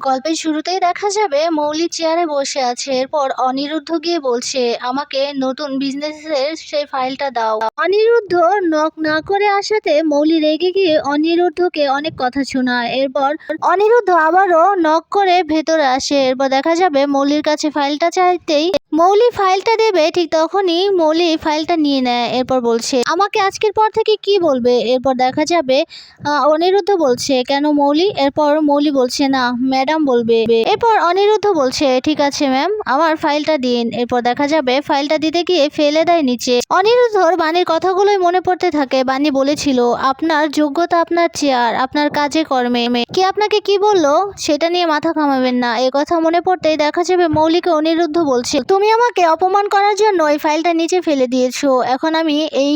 গল্পের শুরুতেই দেখা যাবে মৌলি চেয়ারে বসে আছে। এরপর অনিরুদ্ধ গিয়ে বলছে, আমাকে নতুন বিজনেসের সেই ফাইলটা দাও। অনিরুদ্ধ নক না করে আসাতে মৌলি রেগে গিয়ে অনিরুদ্ধকে অনেক কথা শোনায়। এরপর অনিরুদ্ধ আবারও নক করে ভেতরে আসে। এরপর দেখা যাবে মৌলির কাছে ফাইলটা চাইতেই মৌলি ফাইলটা দেবে, ঠিক তখনই মৌলি ফাইলটা নিয়ে নেয়, এরপর বলছে, আমাকে আজকের পর থেকে কি বলবে? এরপর দেখা যাবে অনিরুদ্ধ বলছে, কেন মৌলি? এরপর মৌলি বলছে, না, ম্যাডাম বলবে। এরপর অনিরুদ্ধ বলছে, ঠিক আছে ম্যাম, আমার ফাইলটা দিন। এরপর দেখা যাবে, ফাইলটা দিতে গিয়ে ফেলে দেয় নিচে। অনিরুদ্ধর বাণীর কথাগুলোই মনে পড়তে থাকে, বাণী বলেছিল, আপনার যোগ্যতা আপনার চেয়ার, আপনার কাজে কর্মে। কে আপনাকে কি বলল, সেটা নিয়ে মাথা ঘামাবেন না, এ কথা মনে পড়তেই দেখা যাবে মৌলিকে অনিরুদ্ধ বলছে তুমি আমাকে অপমান করার জন্য এই ফাইলটা নিচে ফেলে দিয়েছ। এখন আমি এই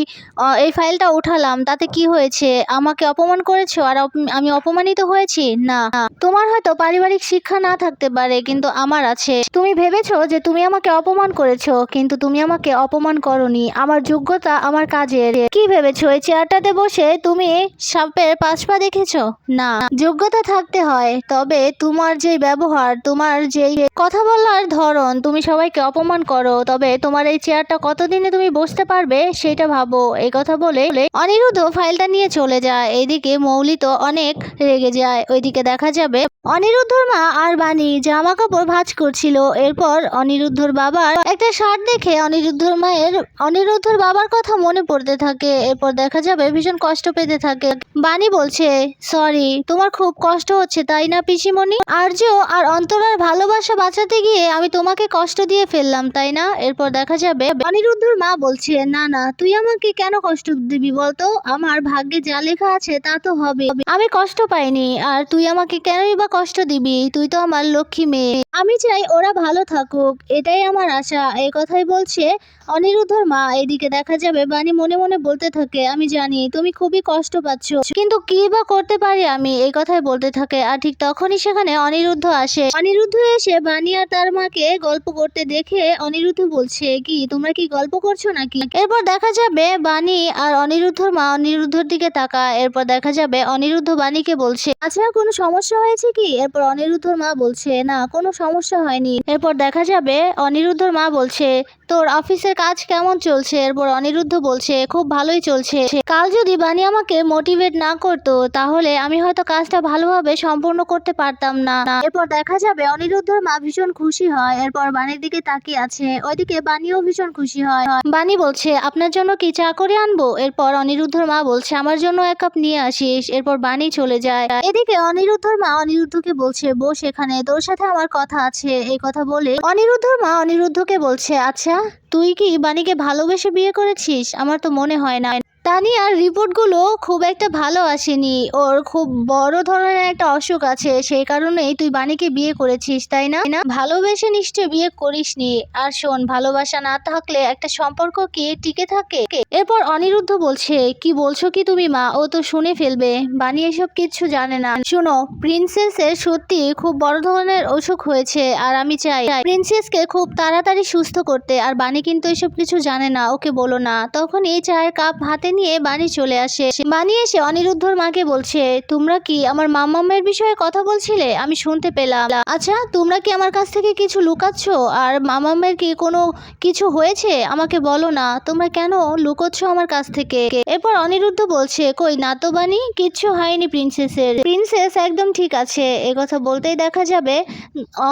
এই ফাইলটা উঠালাম, তাতে কি হয়েছে? আমাকে অপমান করেছ আর আমি অপমানিত হয়েছি? না। তোমার হয়তো পারিবারিক শিক্ষা না থাকতে পারে, কিন্তু আমার আছে। তুমি ভেবেছো যে তুমি আমাকে অপমান করেছ, কিন্তু তুমি আমাকে অপমান করনি। আমার যোগ্যতা আমার কাজের। কি ভেবেছো? এই চেয়ারটাতে বসে তুমি সাপের পাঁচ পা দেখেছ? না। যোগ্যতা থাকতে হয়, তবে তোমার যে ব্যবহার, তোমার যে কথা বলার ধরন, তুমি সবাইকে অপমান করো, তবে তোমার এই চেয়ারটা কতদিনে তুমি বসতে পারবে সেটা ভাবো। এই কথা বলে অনিরুদ্ধ ফাইলটা নিয়ে চলে যায়। এইদিকে মৌলি তো অনেক রেগে যায়। ওইদিকে দেখা যাবে অনিরুদ্ধর মা আর বাণী জামা কাপড় ভাঁজ করছিল। এরপর অনিরুদ্ধর বাবার একটা শার্ট দেখে অনিরুদ্ধর মায়ের, অনিরুদ্ধর বাবার কথা মনে পড়তে থাকে। এরপর দেখা যাবে ভীষণ কষ্ট পেতে থাকে। বাণী বলছে সরি তোমার খুব কষ্ট হচ্ছে, তাই না পিসিমণি? আর্য আর অন্তরার ভালোবাসা বাঁচাতে গিয়ে আমি তোমাকে কষ্ট দিয়ে ফেললাম, তাই না? এরপর দেখা যাবে অনিরুদ্ধর মা বলছে না না, তুই আমাকে কেন কষ্ট দিবি বলতো? আমার ভাগ্যে যা লেখা আছে তা তো হবে। আমি কষ্ট পাইনি, আর তুই আমাকে কেনই বা কষ্ট দিবি? তুই তো আমার লক্ষ্মী মেয়ে। আমি চাই ওরা ভালো থাকুক, এটাই আমার আশা। এই কথাই বলছে অনিরুদ্ধর মা। এদিকে দেখা যাবে বাণী মনে মনে বলতে থাকে, আমি জানি তুমি খুবই কষ্ট পাচ্ছ, কিন্তু কি বা করতে পারি আমি? এই কথাই বলতে থাকে, আর ঠিক তখনই সেখানে অনিরুদ্ধ আসে। অনিরুদ্ধ এসে বাণী আর তার মাকে গল্প করতে দেখে অনিরুদ্ধ বলছে, কি, তোমরা কি গল্প করছ নাকি? এরপর দেখা যাবে বাণী আর অনিরুদ্ধর মা অনিরুদ্ধর দিকে তাকা এরপর দেখা যাবে অনিরুদ্ধ বাণীকে বলছে আচ্ছা কোনো সমস্যা হয়েছে কি? এরপর অনিরুদ্ধর মা বলছে, না, কোনো সমস্যা হয়নি। এরপর দেখা যাবে অনিরুদ্ধর মা বলছে, তোর অফিসের কাজ কেমন চলছে? এরপর অনিরুদ্ধ বলছে, খুব ভালোই চলছে। কাল যদি বাণী আমাকে মোটিভেট না করতো, তাহলে আমি হয়তো কাজটা ভালোভাবে সম্পূর্ণ করতে পারতাম না। এরপর দেখা যাবে অনিরুদ্ধর মা ভীষণ খুশি হয়। এরপর বাণীর দিকে তাকিয়ে আছে? ওইদিকে বানিও ভীষণ খুশি হয়। বানি বলছে, আপনার জন্য কি চা করে আনব? এরপর অনিরুদ্ধর মা বলছে, আমার জন্য এক কাপ নিয়ে আসিস। এরপর বানি চলে যায়। এদিকে অনিরুদ্ধর মা অনিরুদ্ধকে বলছে, বস এখানে, তোর সাথে আমার কথা আছে। এই কথা বলে অনিরুদ্ধর মা অনিরুদ্ধকে বলছে আচ্ছা তুই কি বাণীকে ভালোবেসে বিয়ে করেছিস? আমার তো মনে হয় না। তানিয়ার রিপোর্টগুলো খুব একটা ভালো আসেনি। ওর খুব বড় ধরনের একটা অসুখ আছে, সেই কারণেই তুই বাণীকে বিয়ে করেছিস, তাই না? ভালোবেসে নিশ্চয় বিয়ে করিসনি। আর শোন, ভালোবাসা না থাকলে একটা সম্পর্ক কি টিকে থাকে? এরপর অনিরুদ্ধ বলছে, কি বলছো কি তুমি, মা? ও তো শুনে ফেলবে। বাণী এসব কিচ্ছু জানে না। শোনো, প্রিন্সেসের সত্যি খুব বড় ধরনের অসুখ হয়েছে, আর আমি চাই প্রিন্সেসকে খুব তাড়াতাড়ি সুস্থ করতে। আর বাণী কিন্তু এসব কিছু জানে না, ওকে বলো না। তখন এই চায়ের কাপ হাতে নিয়ে বাণী চলে আসে। বাণী এসে অনিরুদ্ধর মাকে বলছে, তোমরা কি আমার মামামের বিষয়ে কথা বলছিলে? আমি শুনতে পেলাম। আচ্ছা তোমরা কি আমার কাছ থেকে কিছু লুকাচ্ছ? আর মামামের কি কোনো কিছু হয়েছে? আমাকে বলো না। তোমরা কেন লুকোচ্ছ আমার কাছ থেকে? এরপর অনিরুদ্ধ বলছে, কই না তো বাণী, কিচ্ছু হয়নি প্রিন্সেসের। প্রিন্সেস একদম ঠিক আছে কথা বলতেই দেখা যাবে।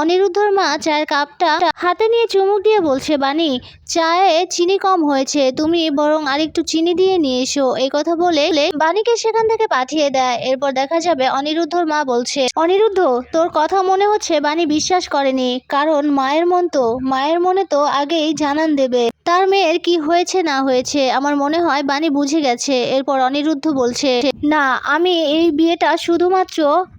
অনিরুদ্ধর মা চায়ের কাপটা হাতে নিয়ে চুমুক দিয়ে বলছে, বাণী, চায়ে চিনি কম হয়েছে। তুমি বরং আরেকটু চিনি দিয়ে নিয়ে এসো। এই কথা বলে বাণীকে সেখান থেকে পাঠিয়ে দেয়। এরপর দেখা যাবে অনিরুদ্ধর মা বলছে, অনিরুদ্ধ, তোর কথা মনে হচ্ছে বাণী বিশ্বাস করেনি। কারণ মায়ের মন তো, মায়ের মনে তো আগেই জানান দেবে। তার মেয়ের কি হয়েছে না হয়েছে, আমার মনে হয় বাণী বুঝে গেছে। এরপর অনিরুদ্ধ বলছে, না, আমি এই বিয়েটা শুধুমাত্র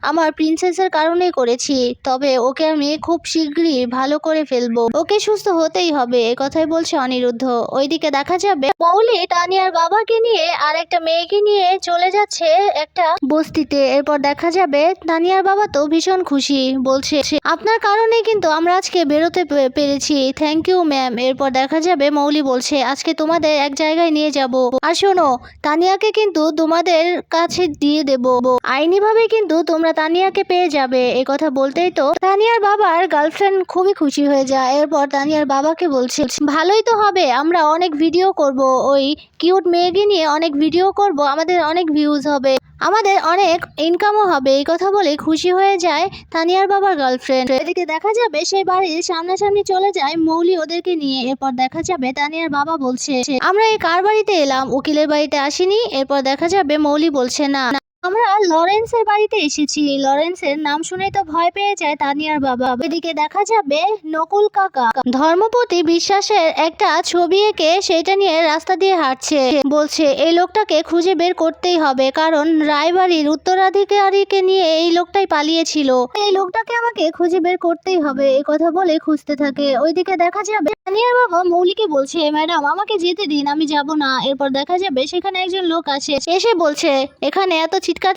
আমার প্রিন্সেসের কারণেই করেছি, তবে ওকে আমি খুব শীঘ্রই ভালো করে ফেলব। ওকে সুস্থ হতেই হবে, এ কথাই বলছে অনিরুদ্ধ। ওইদিকে দেখা যাবে মৌলি তানিয়ার বাবাকে নিয়ে আর একটা মেয়েকে নিয়ে চলে যাচ্ছে একটা বস্তিতে। এরপর দেখা যাবে তানিয়ার বাবা তো ভীষণ খুশি, বলছে, আপনার কারণেই কিন্তু আমরা আজকে বেরোতে পেরেছি থ্যাংক ইউ ম্যাম এরপর দেখা যাবে মৌলি বলছে, আজকে তোমাদের এক জায়গায় নিয়ে যাব। আর শোনো, তানিয়াকে কিন্তু তোমাদের কাছে দিয়ে দেব। আইনিভাবে কিন্তু তোমরা তানিয়াকে পেয়ে যাবে। এই কথা বলতেই তো তানিয়ার বাবার গার্লফ্রেন্ড খুবই খুশি হয়ে যায়। এরপর তানিয়ার বাবাকে বলছে, ভালোই তো হবে, আমরা অনেক ভিডিও করব। ওই কিউট মেয়েকে নিয়ে অনেক ভিডিও করব, আমাদের অনেক ভিউজ হবে। আমাদের অনেক ইনকামও হবে, এই কথা বলে খুশি হয়ে যায় তানিয়ার বাবার গার্লফ্রেন্ড এদিকে দেখা যাবে সেই বাড়ির সামনাসামনি চলে যায় মৌলি ওদেরকে নিয়ে, এরপর দেখা যাবে তানিয়ার বাবা বলছে, আমরা এই কার বাড়িতে এলাম? উকিলের বাড়িতে আসিনি? এরপর দেখা যাবে মৌলি বলছে, না। আমরা লরেন্সের বাড়িতে এসেছি। লরেন্সের নাম শুনেই তো ভয় পেয়ে যায় তানিয়ার বাবা। এদিকে দেখা যাবে নকুল কাকা। ধর্মপতি বিশ্বাসের একটা ছবি এঁকে সেটা নিয়ে রাস্তা দিয়ে হাঁটছে। বলছে, এই লোকটাকে খুঁজে বের করতেই হবে, কারণ রায়বাড়ির উত্তরাধিকারীকে নিয়ে এই লোকটাই পালিয়েছিল। এই লোকটাকে আমাকে খুঁজে বের করতেই হবে এই কথা বলে খুঁজতে থাকে। ওইদিকে দেখা যাবে তানিয়ার বাবা মৌলিকে বলছে, ম্যাডাম, আমাকে যেতে দিন, আমি যাব না। এরপর দেখা যাবে সেখানে একজন লোক আসে। এসে বলছে, এখানে এত চিৎকার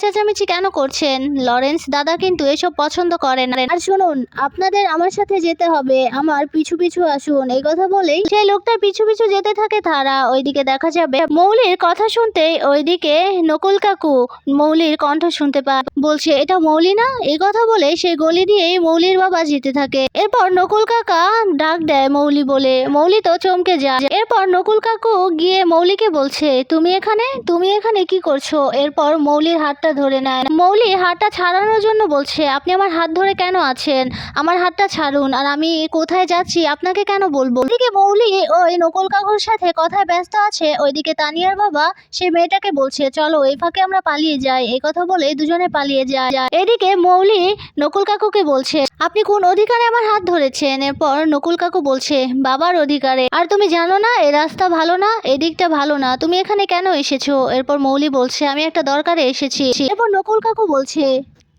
কেন করছেন? লরেন্স, দাদা কিন্তু এসব পছন্দ করেন না। আর শুনুন, আপনাদের আমার সাথে যেতে হবে। আমার পিছু পিছু আসুন। এই কথা বলেই সেই লোকটার পিছু পিছু যেতে থাকে তারা। ওইদিকে দেখা যাবে মৌলির কথা শুনতেই ওইদিকে নকুল কাকু। মৌলির কণ্ঠ শুনতে পায়। বলছে, এটা মৌলি না? এই কথা বলে সেই গলি দিয়েই মৌলির বাবা যেতে থাকে। এরপর নকুল কাকা ডাক দেয় মৌলি বলে। মৌলি তো চমকে যায়। এরপর নকুল কাকু গিয়ে মৌলিকে বলছে, তুমি এখানে? তুমি এখানে কি করছ? এরপর মৌলির হাতটা ধরে নেয় মৌলি, হাতটা ছাড়ানোর জন্য বলছে, আপনি আমার হাত ধরে কেন আছেন? আমার হাতটা ছাড়ুন আর আমি কোথায় যাচ্ছি? আপনাকে কেন বলব? ওইদিকে মৌলি ওই নকল কাকুর সাথে কথায় ব্যস্ত আছে। ওইদিকে তানিয়ার বাবা, সে মেয়েটাকে বলছে, চলো, এই ফাঁকে আমরা পালিয়ে যাই। এই কথা বলে দুজনে পালিয়ে যায়। এদিকে মৌলি নকল কাকুকে বলছে আপনি কোন অধিকারে আমার হাত ধরেছেন? এরপর নকুল কাকু বলছে, বাবার অধিকারে। আর তুমি জানো না এ রাস্তা ভালো না এদিকটা ভালো না। তুমি এখানে কেন এসেছ? এরপর মৌলি বলছে, আমি একটা দরকারে এসেছি। এরপর নকুল কাকু বলছে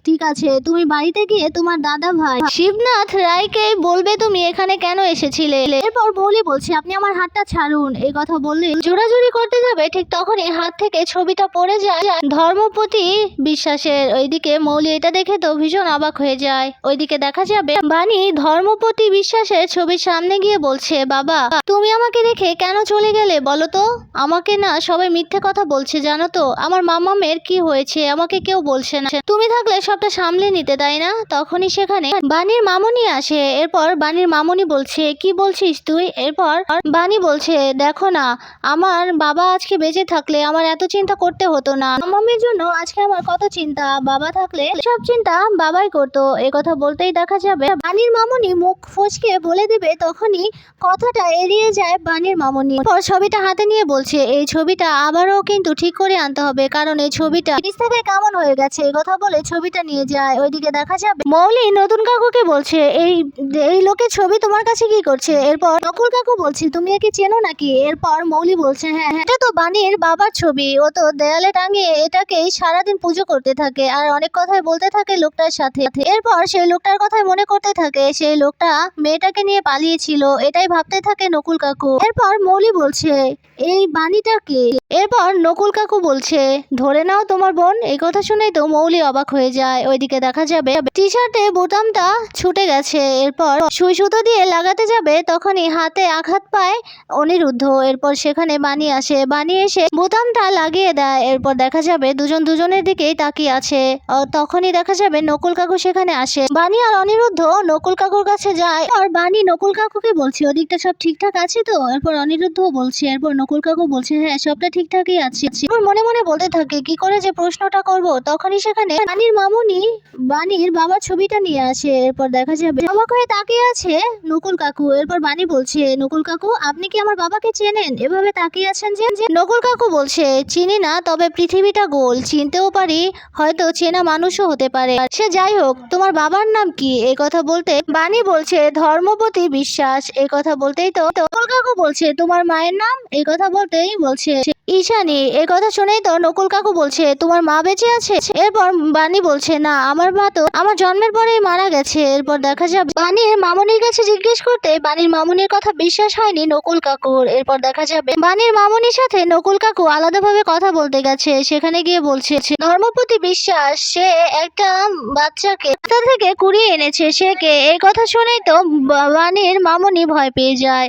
ঠিক আছে, তুমি বাড়িতে গিয়ে তোমার দাদা ভাই শিবনাথ রায়কে বলবে তুমি এখানে কেন এসেছিলে। এরপর মৌলি বলছে, আপনি আমার হাতটা ছাড়ুন। এই কথা বললে জোরাজুরি করতে যাবে, ঠিক তখনই হাত থেকে ছবিটা পড়ে যায় ধর্মপতি বিশ্বাসের। ওইদিকে মৌলি এটা দেখে তো ভীষণ অবাক হয়ে যায়। ওইদিকে দেখা যাবে, বাণী ধর্মপতি বিশ্বাসের ছবির সামনে গিয়ে বলছে, বাবা, তুমি আমাকে রেখে কেন চলে গেলে বলো তো? আমাকে না সবাই মিথ্যে কথা বলছে, জানো তো? আমার মামামের কি হয়েছে? আমাকে কেউ বলছে না। তুমি থাকলে সবটা সামলে নিতে, তাই না? তখনই সেখানে বাণীর মামুনি আসে। এরপর বাণীর মামুনি বলছে, কি বলছিস তুই? এরপর বাণী বলছে, দেখো না, আমার বাবা আজকে বেঁচে থাকলে আমার এত চিন্তা করতে হতো না। মামামের জন্য আজকে আমার কত চিন্তা। বাবা থাকলে সব চিন্তা বাবাই করতো। কথা বলতেই দেখা যাবে। বাণীর মামুনি মুখ ফসকে বলে দেবে, তখনই কথাটা এড়িয়ে যায় বাণীর মামুনি। পর ছবিটা হাতে নিয়ে বলছে, এই ছবিটা আবারও কিন্তু ঠিক করে আনতে হবে, কারণ এই ছবিটা কেমন হয়ে গেছে। কথা বলে ছবিটা নিয়ে যায়। ওইদিকে দেখা যাবে, মৌলি নতুন কাকুকে বলছে, এই এই লোকের ছবি তোমার কাছে কি করছে? এরপর নকুল কাকু বলছে, তুমি একে চেনো নাকি? এরপর মৌলি বলছে হ্যাঁ হ্যাঁ এটা তো বাণীর বাবার ছবি। ও তো দেয়ালে টাঙিয়ে এটাকেই সারাদিন পুজো করতে থাকে আর অনেক কথাই বলতে থাকে লোকটার সাথে। এরপর সেই লোকটার কথাই মনে করতে থাকে, সেই লোকটা মেয়েটাকে নিয়ে পালিয়েছিল, এটাই ভাবতে থাকে নকুল কাকু। এরপর মৌলি বলছে, এই বাণীটাকে এরপর নকুল কাকু বলছে, ধরে নাও তোমার বোন, এই কথা শুনেই তো মৌলি অবাক হয়ে যায়। ওইদিকে দেখা যাবে টি শার্টে বোতামটা ছুটে গেছে। এরপর সুই সুতো দিয়ে লাগাতে যাবে, তখনই হাতে আঘাত পায় অনিরুদ্ধ। এরপর সেখানে বাণী আসে। বাণী এসে বোতামটা লাগিয়ে দেয়। এরপর দেখা যাবে, দুজন দুজনের দিকেই তাকিয়ে আছে। তখনই দেখা যাবে, নকুল কাকু সেখানে আসে। বাণী আর অনিরুদ্ধ নকুল কাকুর কাছে যায়। আর বাণী নকুল কাকুকে বলছে, ওদিকটা সব ঠিকঠাক আছে তো? এরপর অনিরুদ্ধ বলছে, এরপর নকুল কাকু বলছে হ্যাঁ সবটা ঠিকঠাকই আছে এরপর মনে মনে বলতে থাকে, কি করে যে প্রশ্নটা করব? তখনই সেখানে বাণীর মামুনি, বাণীর বাবার ছবিটা নিয়ে আসে। এরপর দেখা যাবে, অবাক হয়ে তাকিয়ে আছে নকুল কাকু। এরপর বাণী বলছে, নকুল কাকু, আপনি কি আমার বাবাকে চেনেন? এভাবে তাকিয়ে আছেন যে নকুল কাকু বলছে, চিনি না, তবে পৃথিবীটা গোল। চিনতেও পারি, হয়তো চেনা মানুষও হতে পারে। সে যাই হোক, তোমার বাবার নাম কি? এই কথা বলতে বাণী বলছে, ধর্মপতি বিশ্বাস। এই কথা বলতেই তো নকুল কাকু বলছে, তোমার মায়ের নাম? এই কথা বলতেই বলছে ঈশানি এ কথা শুনেই তো নকুল কাকু বলছে, তোমার মা বেঁচে আছে? এরপর বাণী বলছে, না, আমার মা তো আমার জন্মের পরেই মারা গেছে। এরপর দেখা যাবে বাণীর মামুনির কাছে জিজ্ঞেস করতে বাণীর মামুনির কথা বিশ্বাস হয়নি নকুল কাকুর। এরপর দেখা যাবে বাণীর মামুনির সাথে নকুল কাকু আলাদাভাবে কথা বলতে গেছে। সেখানে গিয়ে বলছে, ধর্মপতি বিশ্বাস, সে একটা বাচ্চাকে কোথা থেকে কুড়িয়ে এনেছে। সে কে? এই কথা শুনেই তো বা- বাণীর মামুনি ভয় পেয়ে যায়।